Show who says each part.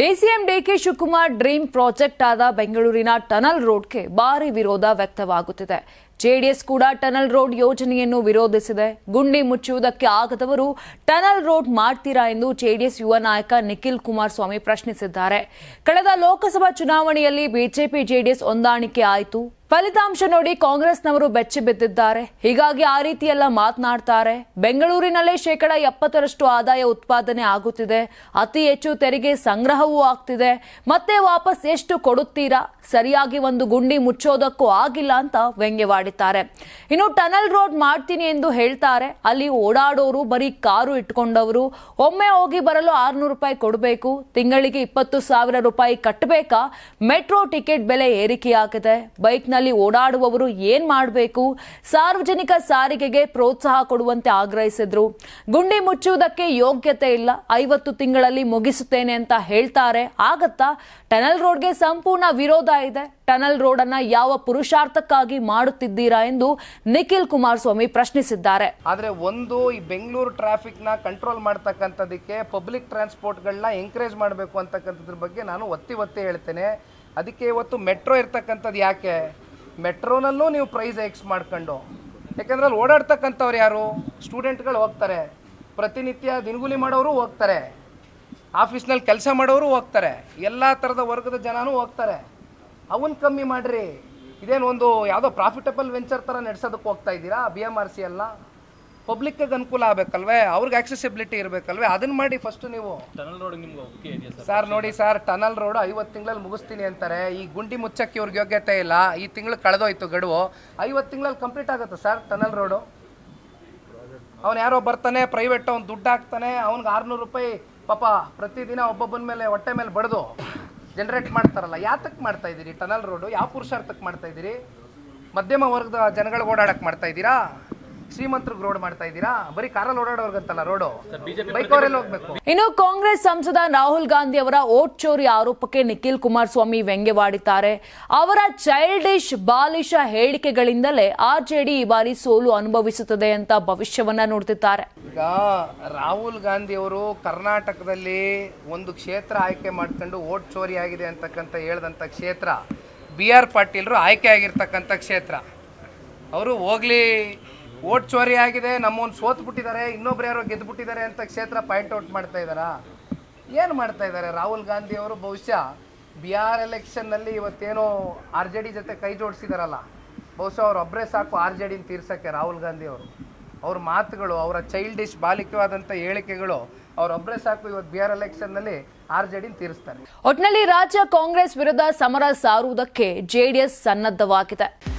Speaker 1: DCM DK Shivakumar dream project ಆದ ಬೆಂಗಳೂರಿನ tunnel ರೋಡ್ಗೆ ಭಾರಿ ವಿರೋಧ ವ್ಯಕ್ತವಾಗುತ್ತಿದೆ. ಜೆಡಿಎಸ್ ಕೂಡ ಟನಲ್ ರೋಡ್ ಯೋಜನೆಯನ್ನು ವಿರೋಧಿಸಿದೆ. ಗುಂಡಿ ಮುಚ್ಚುವುದಕ್ಕೆ ಆಗದವರು ಟನಲ್ ರೋಡ್ ಮಾಡ್ತೀರಾ ಎಂದು ಜೆಡಿಎಸ್ ಯುವ ನಾಯಕ ನಿಖಿಲ್ ಕುಮಾರಸ್ವಾಮಿ ಪ್ರಶ್ನಿಸಿದ್ದಾರೆ. ಕಳೆದ ಲೋಕಸಭಾ ಚುನಾವಣೆಯಲ್ಲಿ ಬಿಜೆಪಿ ಜೆಡಿಎಸ್ ಹೊಂದಾಣಿಕೆ ಆಯಿತು. ಫಲಿತಾಂಶ ನೋಡಿ ಕಾಂಗ್ರೆಸ್ನವರು ಬೆಚ್ಚಿ ಬಿದ್ದಿದ್ದಾರೆ. ಹೀಗಾಗಿ ಆ ರೀತಿಯೆಲ್ಲ ಮಾತನಾಡ್ತಾರೆ. ಬೆಂಗಳೂರಿನಲ್ಲೇ ಶೇಕಡ ಎಪ್ಪತ್ತರಷ್ಟು ಆದಾಯ ಉತ್ಪಾದನೆ ಆಗುತ್ತಿದೆ. ಅತಿ ಹೆಚ್ಚು ತೆರಿಗೆ ಸಂಗ್ರಹವೂ ಆಗ್ತಿದೆ. ಮತ್ತೆ ವಾಪಸ್ ಎಷ್ಟು ಕೊಡುತ್ತೀರಾ? ಸರಿಯಾಗಿ ಒಂದು ಗುಂಡಿ ಮುಚ್ಚೋದಕ್ಕೂ ಆಗಿಲ್ಲ ಅಂತ ವ್ಯಂಗ್ಯವಾಡಿದ್ದಾರೆ. ಇನ್ನು ಟನಲ್ ರೋಡ್ ಮಾಡ್ತೀನಿ ಎಂದು ಹೇಳ್ತಾರೆ. ಅಲ್ಲಿ ಓಡಾಡೋರು ಬರೀ ಕಾರು ಇಟ್ಕೊಂಡವರು. ಒಮ್ಮೆ ಹೋಗಿ ಬರಲು ಆರ್ನೂರು ರೂಪಾಯಿ ಕೊಡಬೇಕು. ತಿಂಗಳಿಗೆ ಇಪ್ಪತ್ತು ಸಾವಿರ ರೂಪಾಯಿ ಕಟ್ಟಬೇಕಾ ಮೆಟ್ರೋ ಟಿಕೆಟ್ ಬೆಲೆ ಏರಿಕೆಯಾಗಿದೆ. ಬೈಕ್ನಲ್ಲಿ ಓಡಾಡುವವರು ಏನ್ ಮಾಡಬೇಕು? ಸಾರ್ವಜನಿಕ ಸಾರಿಗೆಗೆ ಪ್ರೋತ್ಸಾಹ ಕೊಡುವಂತೆ ಆಗ್ರಹಿಸಿದ್ರು. ಗುಂಡಿ ಮುಚ್ಚುವುದಕ್ಕೆ ಯೋಗ್ಯತೆ ಇಲ್ಲ. ಐವತ್ತು ತಿಂಗಳಲ್ಲಿ ಮುಗಿಸುತ್ತೇನೆ ಅಂತ ಹೇಳ್ತಾರೆ. ಆಗತ್ತಾ? ಟನಲ್ ರೋಡ್ಗೆ ಸಂಪೂರ್ಣ ವಿರೋಧ ಇದೆ. ಟನಲ್ ರೋಡ್ ಅನ್ನ ಯಾವ ಪುರುಷಾರ್ಥಕ್ಕಾಗಿ ಮಾಡುತ್ತಿದ್ದೀರಾ ಎಂದು ನಿಖಿಲ್ ಕುಮಾರಸ್ವಾಮಿ ಪ್ರಶ್ನಿಸಿದ್ದಾರೆ.
Speaker 2: ಆದರೆ ಒಂದು ಈ ಬೆಂಗಳೂರು ಟ್ರಾಫಿಕ್ನ ಕಂಟ್ರೋಲ್ ಮಾಡ್ತಕ್ಕಂಥದಕ್ಕೆ ಪಬ್ಲಿಕ್ ಟ್ರಾನ್ಸ್ಪೋರ್ಟ್ಗಳನ್ನ ಎಂಕರೇಜ್ ಮಾಡಬೇಕು ಅಂತಕ್ಕಂಥದ್ರ ಬಗ್ಗೆ ನಾನು ಒತ್ತಿ ಒತ್ತಿ ಹೇಳ್ತೇನೆ. ಅದಕ್ಕೆ ಇವತ್ತು ಮೆಟ್ರೋ ಇರ್ತಕ್ಕಂಥದ್ದು ಯಾಕೆ? ಮೆಟ್ರೋನಲ್ಲೂ ನೀವು ಪ್ರೈಸ್ ಎಕ್ಸ್ ಮಾಡ್ಕೊಂಡು. ಯಾಕೆಂದ್ರೆ ಅಲ್ಲಿ ಓಡಾಡ್ತಕ್ಕಂಥವ್ರು ಯಾರು? ಸ್ಟೂಡೆಂಟ್ಗಳು ಹೋಗ್ತಾರೆ. ಪ್ರತಿನಿತ್ಯ ದಿನಗೂಲಿ ಮಾಡೋರು ಹೋಗ್ತಾರೆ. ಆಫೀಸ್ನಲ್ಲಿ ಕೆಲಸ ಮಾಡೋರು ಹೋಗ್ತಾರೆ. ಎಲ್ಲ ಥರದ ವರ್ಗದ ಜನನೂ ಹೋಗ್ತಾರೆ. ಅವನ್ನ ಕಮ್ಮಿ ಮಾಡಿರಿ. ಇದೇನು ಒಂದು ಯಾವುದೋ ಪ್ರಾಫಿಟಬಲ್ ವೆಂಚರ್ ಥರ ನಡೆಸೋದಕ್ಕೆ ಹೋಗ್ತಾ ಇದ್ದೀರಾ? ಬಿ ಎಂ ಆರ್ ಸಿ ಎಲ್ಲ ಪಬ್ಲಿಕ್ಗೆ ಅನುಕೂಲ ಆಗಬೇಕಲ್ವೇ? ಅವ್ರಿಗೆ ಆಕ್ಸೆಸಿಬಿಲಿಟಿ ಇರಬೇಕಲ್ವೇ? ಅದನ್ನ ಮಾಡಿ ಫಸ್ಟ್ ನೀವು
Speaker 3: ಟನಲ್ ರೋಡ್ ನಿಮ್ಗೆ ಓಕೆ ಇದೆಯಾ ಸರ್?
Speaker 2: ಸರ್ ನೋಡಿ ಸರ್ ಟನಲ್ ರೋಡ್ ಐವತ್ತು ತಿಂಗಳಲ್ಲಿ ಮುಗಿಸ್ತೀನಿ ಅಂತಾರೆ. ಈ ಗುಂಡಿ ಮುಚ್ಚಕ್ಕೆ ಇವ್ರಿಗೆ ಯೋಗ್ಯತೆ ಇಲ್ಲ. ಈ ತಿಂಗಳು ಕಳೆದೋಯ್ತು ಗಡುವು. ಐವತ್ತು ತಿಂಗಳಲ್ಲಿ ಕಂಪ್ಲೀಟ್ ಆಗುತ್ತೆ ಸರ್ ಟನಲ್ ರೋಡು ಅವನು ಯಾರೋ ಬರ್ತಾನೆ ಪ್ರೈವೇಟ್ ಅವ್ನು ದುಡ್ಡು ಹಾಕ್ತಾನೆ ಅವ್ನಿಗೆ ಆರುನೂರು ರೂಪಾಯಿ ಪಾಪ ಪ್ರತಿದಿನ ಒಬ್ಬೊಬ್ಬನ ಮೇಲೆ ಹೊಟ್ಟೆ ಮೇಲೆ ಬಡ್ದು ಜನರೇಟ್ ಮಾಡ್ತಾರಲ್ಲ. ಯಾತಕ್ಕೆ ಮಾಡ್ತಾ ಇದ್ದೀರಿ? ಟನಲ್ ರೋಡು ಯಾವ ಪುರುಷಾರ್ಥಕ್ಕೆ ಮಾಡ್ತಾ ಇದ್ದೀರಿ? ಮಧ್ಯಮ ವರ್ಗದ ಜನಗಳಿಗೆ ಓಡಾಡಕ್ಕೆ ಮಾಡ್ತಾ ಇದ್ದೀರಾ? ಶ್ರೀಮಂತರಿಗೆ ರೋಡ್ ಮಾಡ್ತಾ ಇದ್ದೀರಾ? ಬರೀ ಕಾರಲ್ಲಿ ಓಡಾಡೋರ್ಗಂತಲ್ಲ ರೋಡು ಬೈಕ್ ಅವರೆಲ್ಲ ಹೋಗ್ಬೇಕು.
Speaker 1: ಇನ್ನು ಕಾಂಗ್ರೆಸ್ ಸಂಸದ ರಾಹುಲ್ ಗಾಂಧಿ ಅವರ ಓಟ್ ಚೋರಿ ಆರೋಪಕ್ಕೆ ನಿಖಿಲ್ ಕುಮಾರಸ್ವಾಮಿ ವ್ಯಂಗ್ಯವಾಡಿದ್ದಾರೆ. ಅವರ ಚೈಲ್ಡಿಶ್ ಬಾಲಿಶ ಹೇಳಿಕೆಗಳಿಂದಲೇ ಆರ್ಜೆಡಿ ಈ ಬಾರಿ ಸೋಲು ಅನುಭವಿಸುತ್ತದೆ ಅಂತ ಭವಿಷ್ಯವನ್ನ ನೋಡ್ತಿದ್ದಾರೆ.
Speaker 2: ಈಗ ರಾಹುಲ್ ಗಾಂಧಿ ಅವರು ಕರ್ನಾಟಕದಲ್ಲಿ ಒಂದು ಕ್ಷೇತ್ರ ಆಯ್ಕೆ ಮಾಡ್ಕೊಂಡು ಓಟ್ ಚೋರಿ ಆಗಿದೆ ಅಂತಕ್ಕಂಥ ಹೇಳಿದಂತ ಕ್ಷೇತ್ರ ಬಿ ಆರ್ ಪಾಟೀಲ್ರು ಆಯ್ಕೆ ಆಗಿರ್ತಕ್ಕಂಥ ಕ್ಷೇತ್ರ. ಅವರು ಹೋಗ್ಲಿ ಓಟ್ ಚೋರಿ ಆಗಿದೆ ನಮ್ಮನ್ನು ಸೋತು ಬಿಟ್ಟಿದ್ದಾರೆ, ಇನ್ನೊಬ್ರು ಯಾರೋ ಗೆದ್ದು ಬಿಟ್ಟಿದ್ದಾರೆ ಅಂತ ಕ್ಷೇತ್ರ ಪಾಯಿಂಟ್ ಔಟ್ ಮಾಡ್ತಾ ಇದ್ದಾರಾ? ಏನು ಮಾಡ್ತಾ ಇದ್ದಾರೆ? ರಾಹುಲ್ ಗಾಂಧಿ ಅವರು ಬಹುಶಃ ಬಿಹಾರ್ ಎಲೆಕ್ಷನ್ನಲ್ಲಿ ಇವತ್ತೇನೋ ಆರ್ ಜೆ ಡಿ ಜೊತೆ ಕೈ ಜೋಡಿಸಿದಾರಲ್ಲ. ಬಹುಶಃ ಅವ್ರು ಒಬ್ಬರೇ ಸಾಕು ಆರ್ ಜೆ ಡಿನ ತೀರ್ಸೋಕ್ಕೆ ರಾಹುಲ್ ಗಾಂಧಿ ಅವರು. ಅವ್ರ ಮಾತುಗಳು, ಅವರ ಚೈಲ್ಡಿಶ್ ಬಾಲಿಕವಾದಂಥ ಹೇಳಿಕೆಗಳು ಅವರೊಬ್ಬರೇ ಸಾಕು ಇವತ್ತು ಬಿಹಾರ್ ಎಲೆಕ್ಷನ್ನಲ್ಲಿ ಆರ್ ಜೆ ಡಿನ ತೀರಿಸ್ತಾರೆ.
Speaker 1: ಒಟ್ಟಿನಲ್ಲಿ ರಾಜ್ಯ ಕಾಂಗ್ರೆಸ್ ವಿರುದ್ಧ ಸಮರ ಸಾರುವುದಕ್ಕೆ ಜೆಡಿಎಸ್ ಸನ್ನದ್ಧವಾಗಿದೆ.